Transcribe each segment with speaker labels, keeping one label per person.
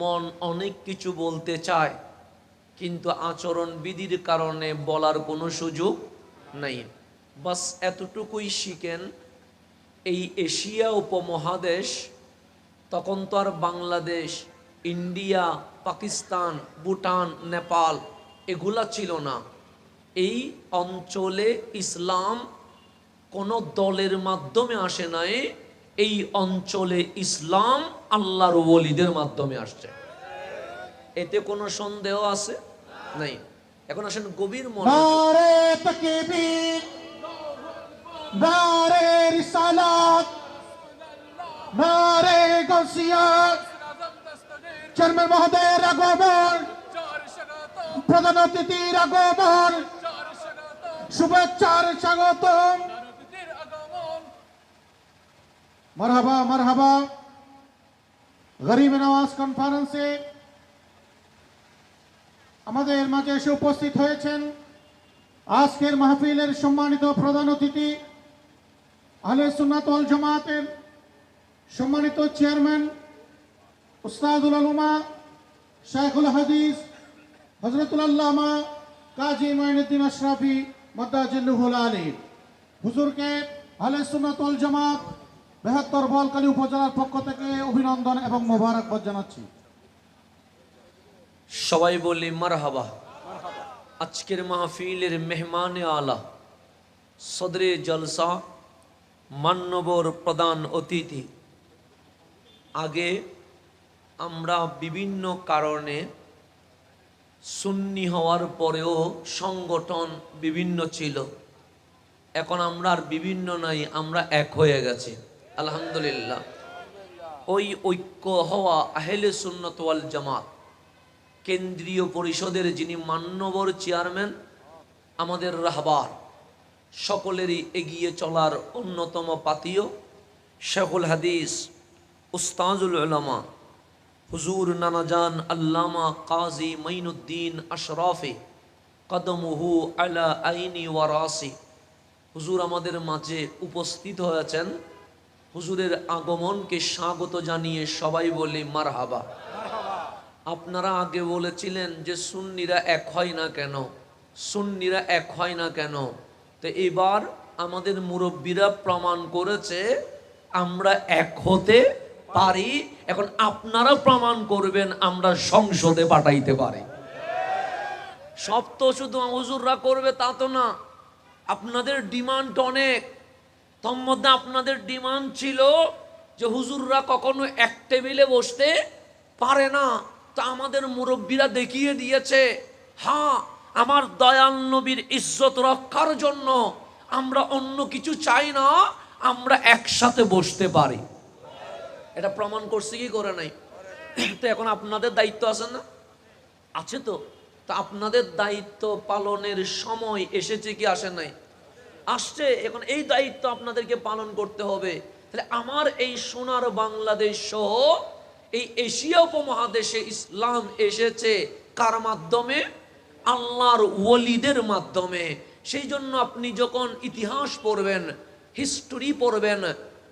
Speaker 1: মন অনেক কিছু বলতে চায়, কিন্তু আচরণ বিধির কারণে বলার কোনো সুযোগ নেই। বাস এতটুকুই শিখেন, এই এশিয়া উপমহাদেশ, তখন তো আর বাংলাদেশ, ইন্ডিয়া, পাকিস্তান, ভুটান, নেপাল, এগুলা ছিল না। এই অঞ্চলে ইসলাম কোনো দলের মাধ্যমে আসে নাই এই অঞ্চলে ইসলাম আল্লাহর ওলিদের মাধ্যমে আসছে। এতে কোনো সন্দেহ আছে? নাই। এখন আসেন গভীর
Speaker 2: আগমন, প্রধান অতিথির আগমন। শুভেচ্ছার স্বাগতম। মারহাবা মারহাবা। গরিব নওয়াজ কনফারেন্সে আমাদের মাঝে এসে উপস্থিত হয়েছেন আজকের মাহফিলের সম্মানিত প্রধান অতিথি, আহলে সুন্নাত ওয়াল জামাতের সম্মানিত চেয়ারম্যান উস্তাদুল আলমা শাইখুল হাদিস হজরতুল কাজী মঈনুদ্দিন আশরাফি মদ্দাজিল্লুহুল আলী হুজুরকে আহলে সুন্নাত ওয়াল জামাত বৃহত্তর বলকালী উপজেলার পক্ষ থেকে অভিনন্দন এবং মোবারকবাদ জানাচ্ছি।
Speaker 1: সবাই বলি মারহাবা। আজকের মাহফিলের মেহমান আলা, সদরে জলসা মান্যবর প্রধান অতিথি। আগে আমরা বিভিন্ন কারণে সুন্নি হওয়ার পরেও সংগঠন বিভিন্ন ছিল। এখন আমরা আর বিভিন্ন নাই আমরা এক হয়ে গেছি। আলহামদুলিল্লাহ। ওই ঐক্য হওয়া আহেলে সুন্নত ওয়াল জামাত, কেন্দ্রীয় পরিষদের যিনি মান্যবর চেয়ারম্যান, আমাদের রাহবার, সকলেরই এগিয়ে চলার অন্যতম পাতীয় শেখুল হাদিস, উস্তাজুল উলামা, হুজুর নানাজান আল্লামা কাজী মঈনুদ্দিন আশরাফে, কদমহু আলা আইনি ওয়ারাসি। হুজুর আমাদের মাঝে উপস্থিত হয়েছেন। হুজুরের আগমনকে স্বাগত জানিয়ে সবাই বলি মারহাবা। আপনারা আগে বলেছিলেন যে সুন্নিরা এক হয় না কেন? সুন্নিরা এক হয় না কেন? তো এবার আমাদের মুরব্বীরা প্রমাণ করেছে, আমরা এক হতে পারি। এখন আপনারা প্রমাণ করবেন, আমরা সংসদে পাঠাইতে পারি। সব তো শুধু হুজুররা করবে তা তো না। আপনাদের ডিমান্ড অনেক। তোর মধ্যে আপনাদের ডিমান্ড ছিল যে হুজুররা কখনো এক টেবিলে বসতে পারে না। তা আমাদের মুরব্বীরা দেখিয়ে দিয়েছে হ্যাঁ আমার দয়াল নবীর ইজ্জত রক্ষার জন্য আমরা অন্য কিছু চাই না, আমরা একসাথে বসতে পারি। এটা প্রমাণ করছে কি করে নাই? তো এখন আপনাদের দায়িত্ব আছে না? আছে তো। তা আপনাদের দায়িত্ব পালনের সময় এসেছে কি আসে নাই? আসছে, এখন এই দায়িত্ব আপনাদেরকে পালন করতে হবে। তাহলে আমার এই সোনার বাংলাদেশ সহ এই এশিয়া উপমহাদেশে ইসলাম এসেছে কার মাধ্যমে? আল্লাহর ওলিদের মাধ্যমে। সেই জন্য আপনি যখন ইতিহাস পড়বেন, হিস্টোরি পড়বেন,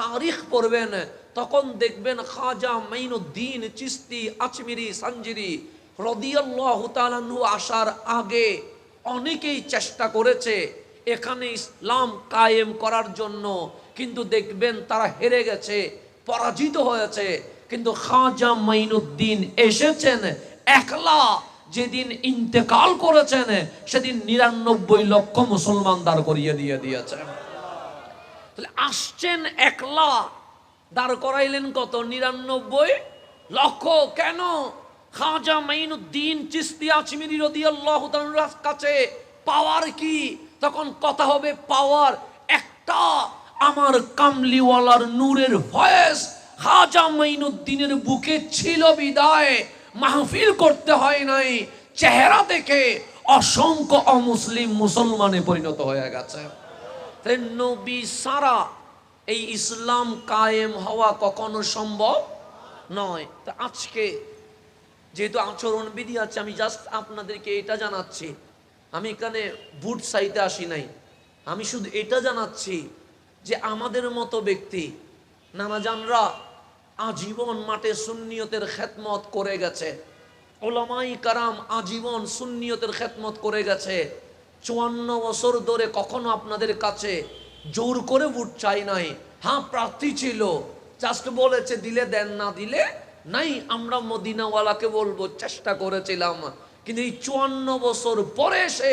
Speaker 1: তারিখ পড়বেন, তখন দেখবেন খাজা মাইনুদ্দিন চিস্তি আচমিরি সঞ্জিরি রদিয়াল্লাহ তালানু আসার আগে অনেকেই চেষ্টা করেছে এখানে ইসলাম কায়েম করার জন্য কিন্তু দেখবেন তারা হেরে গেছে, পরাজিত হয়েছে। কিন্তু খাজা মাইনুদ্দিন এসেছেন একলা, যেদিন ইন্তেকাল করেছেন, সেদিন নিরানব্বই লক্ষ মুসলমান দাঁড় করিয়ে দিয়ে দিয়েছেন। আসছেন একলা, দাঁড় করাইলেন কত? নিরানব্বই লক্ষ? কেন? খাজা মাইনুদ্দিন চিস্তি আচমিরি রদিয়াল্লাহু কাছে পাওয়ার কি? তখন কথা হবে পাওয়ার একটা আমার কামলিওয়ালার নূরের ভয়েস। খাজা মাইনুদ্দিনের বুকে ছিল বিদায়। মাহফিল করতে হয় নাই। চেহারা দেখে অসংখ্য অমুসলিম মুসলমানে পরিণত হয়ে গেছে। নবী সারা এই ইসলাম কায়েম হওয়া কখনো সম্ভব নয়। তা আজকে যেহেতু আচরণ বিধি আছে, আমি জাস্ট আপনাদেরকে এটা জানাচ্ছি। আমি এখানে বুট সাইতে আসি নাই। আমি শুধু এটা জানাচ্ছি যে আমাদের মতো ব্যক্তি, নানাজানরা আজীবন মাঠে সুন্নিয়তের খেদমত করে গেছে। ওলামাই কারাম আজীবন সুন্নিয়তের খেদমত করে গেছে। চুয়ান্ন বছর ধরে কখনো আপনাদের কাছে জোর করে ভোট চাই নাই। হ্যাঁ প্রার্থী ছিল। জাস্ট বলেছে, দিলে দেন, না দিলে নাই। আমরা মদিনাওয়ালাকে বলব, চেষ্টা করেছিলাম। কিন্তু এই চুয়ান্ন বছর পরে সে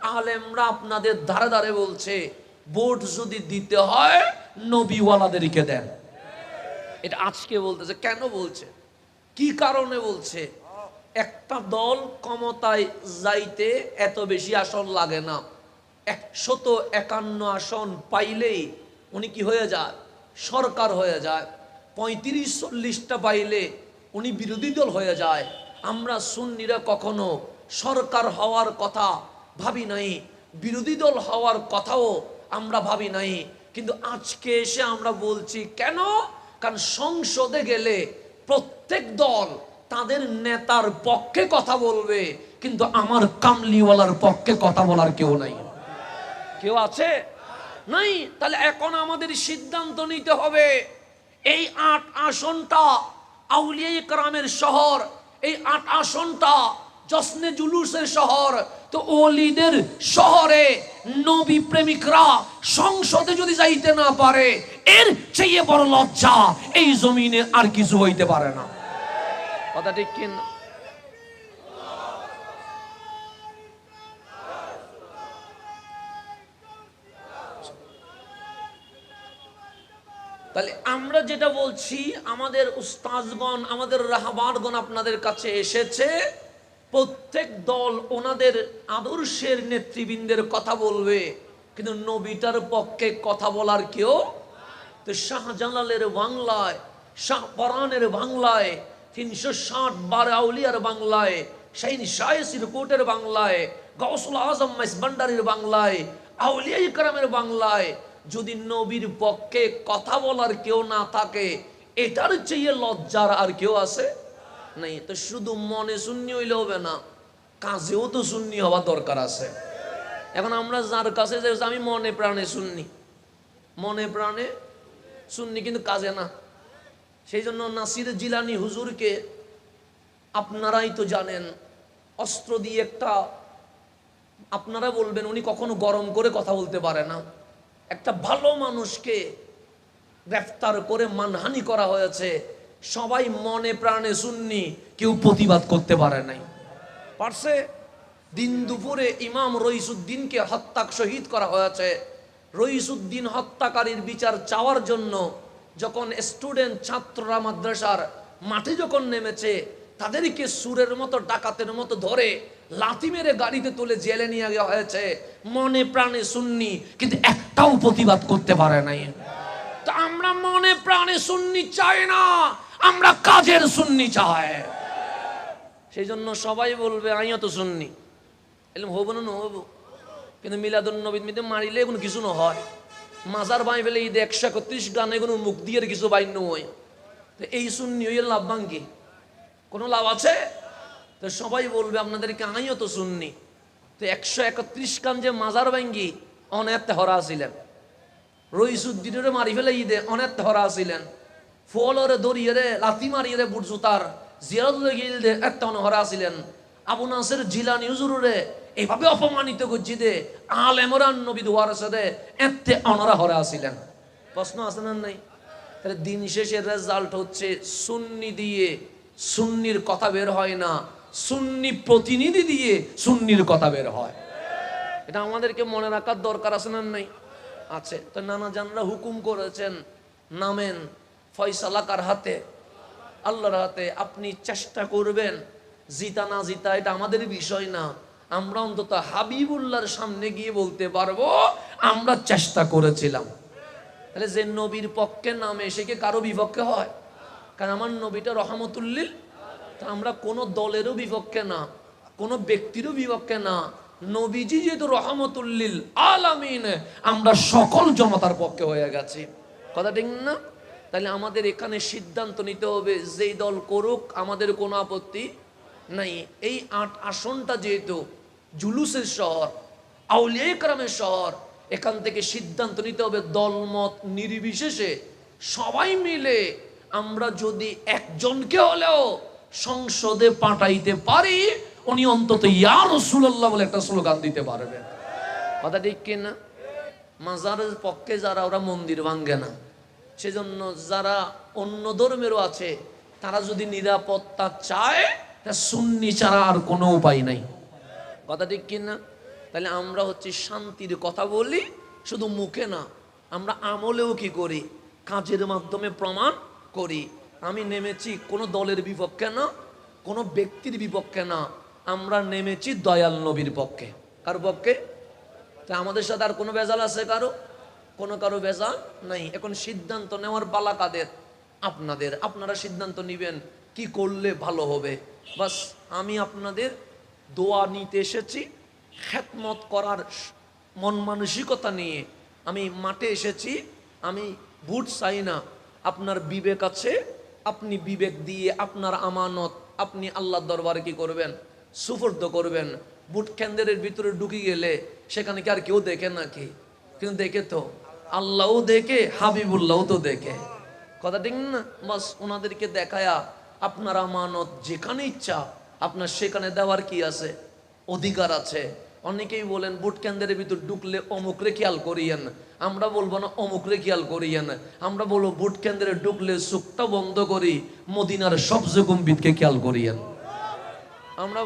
Speaker 1: আলেমরা আপনাদের ধারে ধারে বলছে, ভোট যদি দিতে হয়, নবীওয়ালাদেরকে দেন। এটা আজকে বলতেছে, কেন বলছে? কি কারণে বলছে? একটা দল ক্ষমতায় যাইতে এত বেশি আসন লাগে না। একশত একান্ন আসন পাইলেই উনি কি হয়ে যায়? সরকার হয়ে যায়। পঁয়ত্রিশ, চল্লিশটা পাইলে উনি বিরোধী দল হয়ে যায়। আমরা সুন্নিরা কখনো সরকার হওয়ার কথা ভাবি নাই, বিরোধী দল হওয়ার কথাও আমরা ভাবি নাই। কিন্তু আজকে এসে আমরা বলছি, কেন? কারণ সংসদে গেলে প্রত্যেক দল তাদের নেতার পক্ষে কথা বলবে, কিন্তু আমার কামলিওয়ালার পক্ষে কথা বলার কেউ নাই। কেউ আছে? নাই? তাহলে এখন আমাদের সিদ্ধান্ত নিতে হবে। এই আট আসনটা আউলিয়া ইকরামের শহর এই আট আসনটা জসনে জুলুসের শহর, তো ওলিদের শহরে নবী প্রেমিকরা সংসদে যদি যাইতে না পারে, এর চেয়ে বড় লজ্জা এই জমিনে আর কিছু হইতে পারে না। কথা ঠিক কিনা? তাহলে আমরা যেটা বলছি, আমাদের উস্তাজগণ আমাদের রাহবারগণ আপনাদের কাছে এসেছে। প্রত্যেক দল ওনাদের আদর্শের নেতৃবৃন্দের কথা বলবে, কিন্তু নবীটার পক্ষে কথা বলার কেউ তো শাহজালালের বাংলায়, শাহ শাহপরানের বাংলায়, তিনশো ষাট বার আউলিয়ার বাংলায়, শাহিন শাহেসির কোটের বাংলায় গৌসুল আজম মাইস ভান্ডারির বাংলায় আউলিয়া ইকরামের বাংলায় যদি নবীর পক্ষে কথা বলার কেউ না থাকে, এটার চেয়ে লজ্জার আর কেউ আছে? নাই, তো শুধু মনে শূন্য হইলে হবে না, কাজেও তো শূন্য হওয়া দরকার আছে। এখন আমরা যার কাছে যে আমি মনে প্রাণে শুননি মনে প্রাণে শুননি কিন্তু কাজে না। সেই জন্য নাসির জিলানি হুজুরকে আপনারাই তো জানেন, অস্ত্র দিয়ে একটা, আপনারা বলবেন, উনি কখনো গরম করে কথা বলতে পারে না। একটা ভালো মানুষকে গ্রেফতার করে মানহানি করা হয়েছে। সবাই মনে প্রাণে শুননি কেউ প্রতিবাদ করতে পারে নাই। পারছে? দিন দুপুরে ইমাম রইসুদ্দিনকে হত্যা শহীদ করা হয়েছে। রইসুদ্দিন হত্যাকারীর বিচার চাওয়ার জন্য যখন স্টুডেন্ট ছাত্ররা মাদ্রাসার মাঠে যখন নেমেছে, তাদেরকে সুরের মতো, ডাকাতের মতো ধরে লাথি মেরে গাড়িতে তুলে জেলে নিয়ে যাওয়া হয়েছে। মনে প্রাণে শুননি কিন্তু একটাও প্রতিবাদ করতে পারে নাই। তা আমরা মনে প্রাণে শুননি চাই না, আমরা কাজের শুননি চাই। সেই জন্য সবাই বলবে, আমিও তো শুননি এলাম, হব না হব। কিন্তু মিলাদুল নবীদ মিদে মারিলে কোনো কিছু না হয়। মাজার বাই ফেলে ঈদ একশো একত্রিশ গানে কোনো মুখ দিয়ে কিছু বাইন্য হয়। এই শুননি ওই লাভ ভাঙ্গি কোনো লাভ আছে? তো সবাই বলবে, আপনাদেরকে আমিও তো শুননি তো একশো একত্রিশ গান যে মাজার ভাঙ্গি, অনেক হরা ছিলেন। রইসুদ্দিনের মারি ফেলে ঈদে অনেক হরা ছিলেন। ফলরে দড়িয়ে রে লাথি মারিয়ে রে বুট জুতার জিয়ারতুল গিল দে একটা হরা ছিলেন। আবু নাসের জিলানি হুজুরে এইভাবে অপমানিত করছি দে আলেমরান নবী দুয়ার সাথে এতে অনরা হরা ছিলেন। প্রশ্ন আছে না নাই? তাহলে দিন শেষের রেজাল্ট হচ্ছে সুন্নি দিয়ে সুন্নির কথা বের হয় না। সুন্নি প্রতিনিধি দিয়ে সুন্নির কথা বের হয়। এটা আমাদেরকে মনে রাখার দরকার আছে না নাই? আছে। তো নানা জানরা হুকুম করেছেন, নামেন, ফয়সালা কার হাতে? আল্লাহর হাতে। আপনি চেষ্টা করবেন, জিতা না জিতা, এটা আমাদের বিষয় না। আমরা অন্তত হাবিবুল্লাহর সামনে গিয়ে বলতে পারব, আমরা চেষ্টা করেছিলাম। তাহলে যে নবীর পক্ষে নামে, সে কি কারও বিপক্ষে হয়? কারণ আমার নবীটা রহমতুল্লিল আমরা কোনো দলেরও বিপক্ষে না, কোনো ব্যক্তিরও বিপক্ষে না। নবীজি যেহেতু রহমতুল্লিল আলামিন, আমরা সকল জনতার পক্ষে হয়ে গেছি। কথা ঠিক না? তাহলে আমাদের এখানে সিদ্ধান্ত নিতে হবে, যেই দল করুক, আমাদের কোনো আপত্তি নাই। এই আট আসনটা যেহেতু জুলুসের শহর, আউলিয়া ইকরামের শহর, এখান থেকে সিদ্ধান্ত নিতে হবে দলমত নির্বিশেষে। সবাই মিলে আমরা যদি একজনকে হলেও সংসদে পাঠাইতে পারি, উনি অন্তত ইয়া রসুল্লাহ বলে একটা স্লোগান দিতে পারবেন। কথা ঠিক কিনা মাজারের পক্ষে যারা ওরা মন্দির ভাঙ্গে না। সেজন্য যারা অন্য ধর্মেরও আছে, তারা যদি নিরাপত্তা চায়, তা সুন্নি ছাড়া আর কোনো উপায় নাই। কথা ঠিক কিনা তাহলে আমরা হচ্ছে শান্তির কথা বলি, শুধু মুখে না, আমরা আমলেও কি করি? কাজের মাধ্যমে প্রমাণ করি। আমি নেমেছি কোনো দলের বিপক্ষে না, কোনো ব্যক্তির বিপক্ষে না, আমরা নেমেছি দয়াল নবীর পক্ষে। কার পক্ষে? তা আমাদের সাথে আর কোনো ভেজাল আছে কারও? কোনো কারও ভেজাল নাই। এখন সিদ্ধান্ত নেওয়ার পালা কাদের? আপনাদের। আপনারা সিদ্ধান্ত নেবেন কি করলে ভালো হবে। বাস, আমি আপনাদের দোয়া নিতে এসেছি খেতমত করার মন মানসিকতা নিয়ে। আমি মাঠে এসেছি, আমি ভোট চাই না। আপনার বিবেক আছে আপনি বিবেক দিয়ে আপনার আমানত আপনি আল্লাহর দরবারে কি করবেন? সুফর্দ করবেন। বুট কেন্দ্রের ভিতরে ঢুকে গেলে সেখানে কি আর কেউ দেখে নাকি? কিন্তু দেখে তো? আল্লাহও দেখে, হাবিবুল্লাহও তো দেখে। কথা ঠিক না? বাস ওনাদেরকে দেখায়া আপনার আমানত যেখানে ইচ্ছা, আপনার সেখানে দেওয়ার কি আছে? অধিকার আছে। অনেকেই বলেন, বুট কেন্দ্রের ভিতর ঢুকলে অমুকরে খেয়াল করিয়েন। আমরা বলব না অমুকরে খেয়াল করিয়েন। আমরা বলব, বুট কেন্দ্রে ঢুকলে সুখটা বন্ধ করি, মদিনার সবচেয়ে গম্ভীরকে খেয়াল করিয়েন। আমরা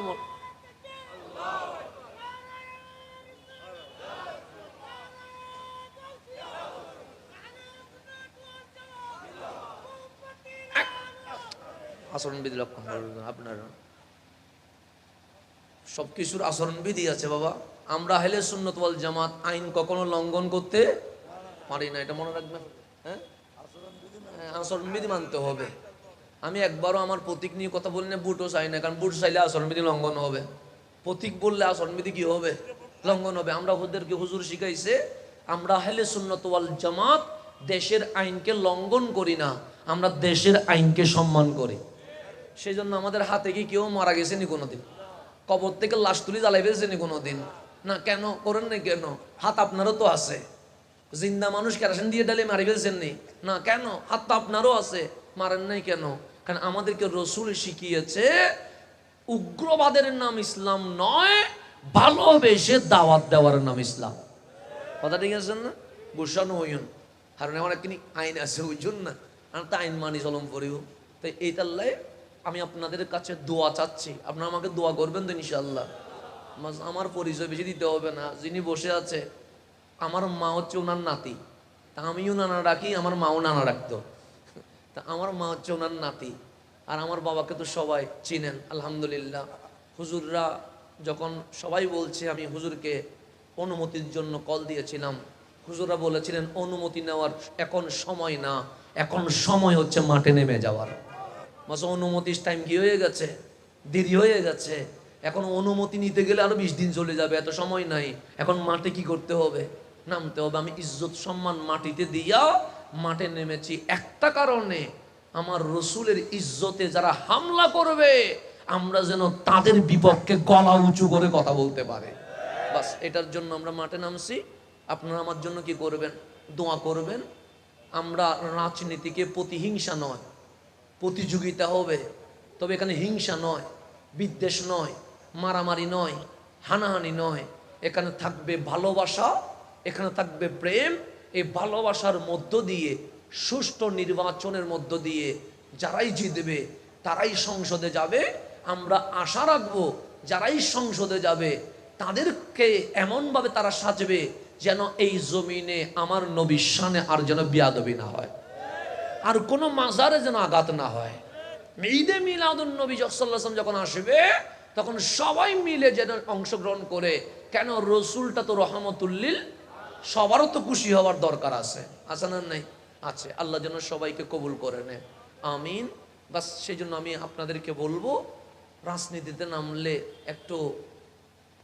Speaker 1: আচরণবিধি লক্ষণ আপনারা। সব কিছুর আচরণবিধি আছে বাবা। আমরা হেলে সুন্নত ওয়াল জামাত আইন কখনো লঙ্ঘন করতে পারি না এটা মনে রাখবেন। হ্যাঁ? হ্যাঁ, আচরণবিধি মানতে হবে। আমি একবারও আমার প্রতীক নিয়ে কথা বলি না বুটও চাই না কারণ বুট চাইলে আচরণবিধি লঙ্ঘন হবে। প্রতীক বললে আচরণবিধি কি হবে? লঙ্ঘন হবে। আমরা ওদেরকে হুজুর শিখাইছে আমরা হেলে সুন্নত ওয়াল জামাত দেশের আইনকে লঙ্ঘন করি না আমরা দেশের আইনকে সম্মান করি। সেই জন্য আমাদের হাতে কি কেউ মারা গেছে নি কোনোদিন? কবর থেকে লাশ তুলি জ্বালাই ফেলছে নি কোনোদিন? না, কেন? করেন না কেন? হাত আপনারও তো আছে। জিন্দা মানুষ কেরাসিন দিয়ে ডালে মারি ফেলছেন নি না কেন? হাত তো আপনারও আছে। মারেন নাই কেন? কারণ আমাদেরকে রসুল শিখিয়েছে, উগ্রবাদের নাম ইসলাম নয়, ভালোবেসে দাওয়াত দেওয়ার নাম ইসলাম। কথা ঠিক আছে না? বুসানো হইন কারণ আমার একটি আইন আছে বুঝুন না? আর তা আইন মানি চলম করিও তাই এই তাল্লাই আমি আপনাদের কাছে দোয়া চাচ্ছি। আপনারা আমাকে দোয়া করবেন তো ইনশাল্লাহ আমার পরিচয় বেশি দিতে হবে না। যিনি বসে আছে, আমার মা হচ্ছে ওনার নাতি। তা আমিও নানা রাখি আমার মাও নানা রাখতো তা আমার মা হচ্ছে ওনার নাতি। আর আমার বাবাকে তো সবাই চিনেন, আলহামদুলিল্লাহ। হুজুররা যখন সবাই বলছে, আমি হুজুরকে অনুমতির জন্য কল দিয়েছিলাম। হুজুররা বলেছিলেন, অনুমতি নেওয়ার এখন সময় না। এখন সময় হচ্ছে মাঠে নেমে যাওয়ার। মাসে অনুমতির টাইম কি হয়ে গেছে? দেরি হয়ে গেছে। এখন অনুমতি নিতে গেলে আরও বিশ দিন চলে যাবে, এত সময় নাই। এখন মাঠে কি করতে হবে? নামতে হবে। আমি ইজ্জত সম্মান মাটিতে দিয়া মাঠে নেমেছি। একটা কারণে আমার রসুলের ইজ্জতে যারা হামলা করবে, আমরা যেন তাদের বিপক্ষে গলা উঁচু করে কথা বলতে পারে। বাস, এটার জন্য আমরা মাঠে নামছি। আপনারা আমার জন্য কি করবেন? দোয়া করবেন। আমরা রাজনীতিকে প্রতিহিংসা নয় প্রতিযোগিতা হবে। তবে এখানে হিংসা নয়, বিদ্বেষ নয়, মারামারি নয়, হানাহানি নয়। এখানে থাকবে ভালোবাসা, এখানে থাকবে প্রেম। এই ভালোবাসার মধ্য দিয়ে, সুষ্ঠু নির্বাচনের মধ্য দিয়ে যারাই জিতবে, তারাই সংসদে যাবে। আমরা আশা রাখব, যারাই সংসদে যাবে, তাদেরকে এমনভাবে তারা সাজবে যেন এই জমিনে আমার নবীর শানে আর যেন বিয়াদবি না হয়। আর কোনো মাজারে যেন আঘাত না হয়। ঈদে মিলাদুন নবী সাল্লাম যখন আসবে, তখন সবাই মিলে যেন অংশগ্রহণ করে, কেন রসুলটা তো রহমতুল্লিল, সবারও তো খুশি হওয়ার দরকার আছে। আছে না নাই? আছে। আল্লাহ যেন সবাইকে কবুল করে নেয়। আমিন। বাস সেই জন্য আমি আপনাদেরকে বলব, রাজনীতিতে নামলে একটু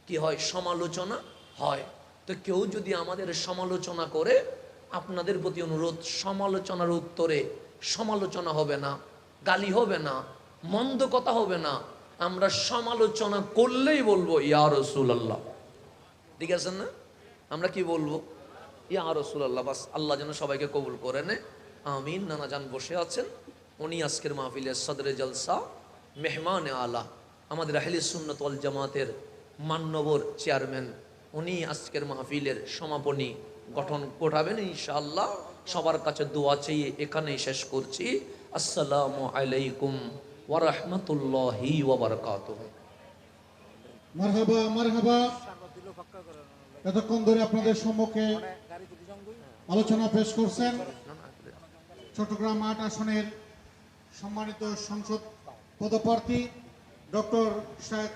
Speaker 1: কি হয়? সমালোচনা হয়। তো কেউ যদি আমাদের সমালোচনা করে আপনাদের প্রতি অনুরোধ, সমালোচনার উত্তরে সমালোচনা হবে না, গালি হবে না, মন্দ কথা হবে না। আমরা সমালোচনা করলেই বলব, ইয়া রসুল্লাহ ঠিক আছে না? আমরা কি বলব? ইয়া রসুল্লাহ বাস আল্লাহ যেন সবাইকে কবুল করে নে আমিন। নানা যান বসে আছেন। উনি আজকের মাহফিলের সদরে জলসা, মেহমান আলা। আমাদের আহলি সুন্নত জামাতের মান্যবর চেয়ারম্যান। উনি আজকের মাহফিলের সমাপনী গঠন ঘটাবেন ইনশাআল্লাহ। সবার কাছে দোয়া চেয়ে এখানেই শেষ করছি। আসসালামু আলাইকুম ওয়ারহমতুল্লাহি ওয়াবারকাতুহু।
Speaker 2: মারহাবা মারহাবা। এতক্ষণ ধরে আপনাদের সম্মুখে আলোচনা পেশ করছেন চট্টগ্রাম আট আসনের সম্মানিত সংসদ পদপ্রার্থী ডক্টর শেখ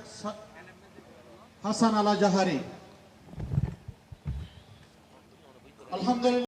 Speaker 2: হাসান আলা জাহারি আলহামদুলিল্লাহ